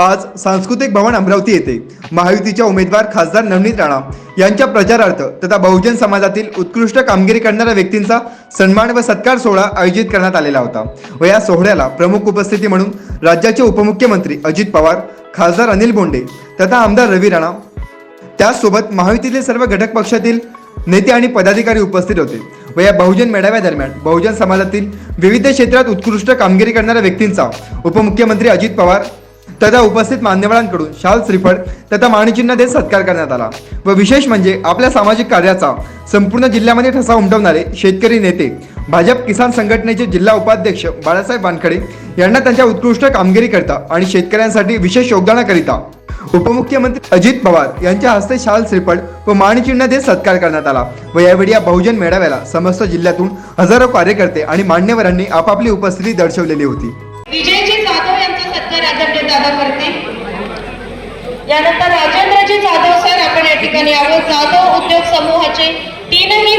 आज सांस्कृतिक भवन अमरावती येथे महायुतीच्या उमेदवार खासदार नवनीत राणा यांच्या प्रचारार्थ तथा बहुजन समाजातील उत्कृष्ट कामगिरी करणाऱ्या व्यक्तींचा सन्मान व सत्कार सोहळा आयोजित करण्यात आलेला होता व या सोहळ्याला प्रमुख उपस्थिती म्हणून राज्याचे उपमुख्यमंत्री अजित पवार खासदार अनिल बोंडे तथा आमदार रवी राणा. त्याचसोबत महायुतीतील सर्व घटक पक्षातील नेते आणि पदाधिकारी उपस्थित होते व या बहुजन मेळाव्यादरम्यान बहुजन समाजातील विविध क्षेत्रात उत्कृष्ट कामगिरी करणाऱ्या व्यक्तींचा उपमुख्यमंत्री अजित पवार तथा उपस्थित मान्यवरांकडून शाल श्रीफळ तथा मानचिन्ह देत सत्कार करण्यात आला. व विशेष म्हणजे आपल्या सामाजिक कार्याचा संपूर्ण जिल्ह्यामध्ये ठसा उमटवणारे शेतकरी नेते भाजप किसान संघटनेचे जिल्हा उपाध्यक्ष बाळासाहेब वानखडे यांना त्यांच्या उत्कृष्ट कामगिरीकरिता आणि शेतकऱ्यांसाठी विशेष योगदानाकरिता उपमुख्यमंत्री अजित पवार यांच्या हस्ते शाल श्रीफळ व मानचिन्ह देत सत्कार करण्यात आला. व यावेळी या बहुजन मेळाव्याला समस्त जिल्ह्यातून हजारो कार्यकर्ते आणि मान्यवरांनी आपापली उपस्थिती दर्शवलेली होती. जाधव सत्कार राजन दादा करते यानंतर राजेंद्रजी जाधव सर आपण या ठिकाणी आहोत. जाधव उद्योग समूहाचे तीनही